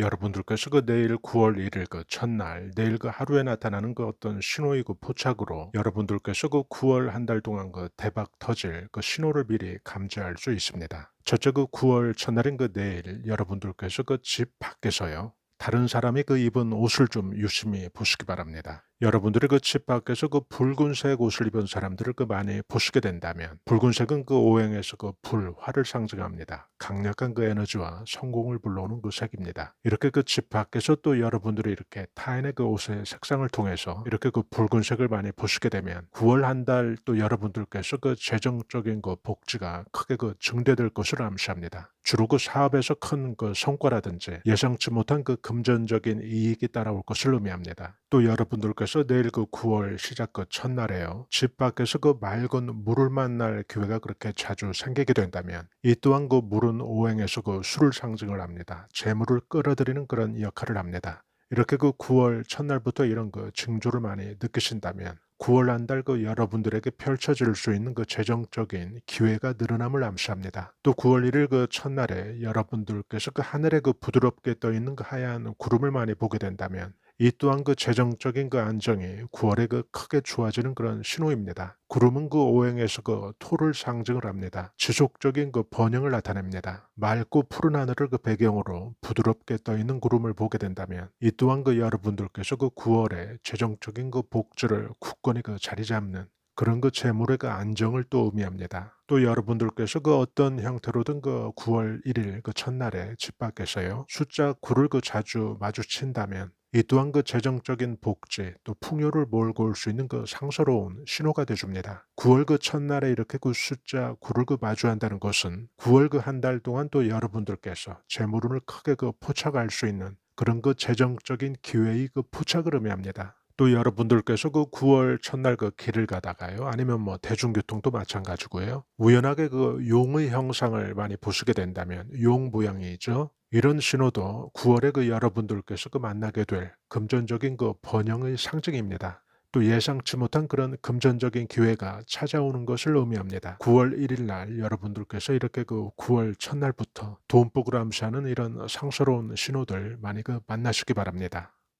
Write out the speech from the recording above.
여러분들께서 그 내일 9월 1일 그 첫날, 내일 그 하루에 나타나는 그 어떤 신호의 그 포착으로 여러분들께서 그 9월 한 달 동안 그 대박 터질 그 신호를 미리 감지할 수 있습니다. 첫째 그 9월 첫날인 그 내일 여러분들께서 그 집 밖에서요. 다른 사람이 그 입은 옷을 좀 유심히 보시기 바랍니다. 여러분들이 그 집 밖에서 그 붉은색 옷을 입은 사람들을 그 많이 보시게 된다면 붉은색은 그 오행에서 그 불, 화를 상징합니다. 강력한 그 에너지와 성공을 불러오는 그 색입니다. 이렇게 그 집 밖에서 또 여러분들이 이렇게 타인의 그 옷의 색상을 통해서 이렇게 그 붉은색을 많이 보시게 되면 9월 한 달 또 여러분들께서 그 재정적인 그 복지가 크게 그 증대될 것을 암시합니다. 주로 그 사업에서 큰 그 성과라든지 예상치 못한 그 금전적인 이익이 따라올 것을 의미합니다. 또 여러분들께서 내일 그 9월 시작 그 첫날에요. 집 밖에서 그 맑은 물을 만날 기회가 그렇게 자주 생기게 된다면 이 또한 그 물은 오행에서 그 술을 상징을 합니다. 재물을 끌어들이는 그런 역할을 합니다. 이렇게 그 9월 첫날부터 이런 그 징조를 많이 느끼신다면 9월 한 달 그 여러분들에게 펼쳐질 수 있는 그 재정적인 기회가 늘어남을 암시합니다. 또 9월 1일 그 첫날에 여러분들께서 그 하늘에 그 부드럽게 떠 있는 그 하얀 구름을 많이 보게 된다면 이 또한 그 재정적인 그 안정이 9월에 그 크게 좋아지는 그런 신호입니다. 구름은 그 오행에서 그 토를 상징을 합니다. 지속적인 그 번영을 나타냅니다. 맑고 푸른 하늘을 그 배경으로 부드럽게 떠 있는 구름을 보게 된다면 이 또한 그 여러분들께서 그 9월에 재정적인 그 복지를 굳건히 그 자리 잡는 그런 그 재물의 그 안정을 또 의미합니다. 또 여러분들께서 그 어떤 형태로든 그 9월 1일 그 첫날에 집 밖에서요 숫자 9를 그 자주 마주친다면 이 또한 그 재정적인 복지 또 풍요를 몰고 올 수 있는 그 상서로운 신호가 되줍니다. 9월 그 첫날에 이렇게 그 숫자 9를 그 마주한다는 것은 9월 그 한 달 동안 또 여러분들께서 재물운을 크게 그 포착할 수 있는 그런 그 재정적인 기회의 그 포착을 의미합니다. 또 여러분들께서 그 9월 첫날 그 길을 가다가요. 아니면 뭐 대중교통도 마찬가지고요. 우연하게 그 용의 형상을 많이 보시게 된다면 용 모양이죠. 이런 신호도 9월에 그 여러분들께서 그 만나게 될 금전적인 그 번영의 상징입니다. 또 예상치 못한 그런 금전적인 기회가 찾아오는 것을 의미합니다. 9월 1일 날 여러분들께서 이렇게 그 9월 첫날부터 돈복을 암시하는 이런 상스러운 신호들 많이 그 만나시기 바랍니다.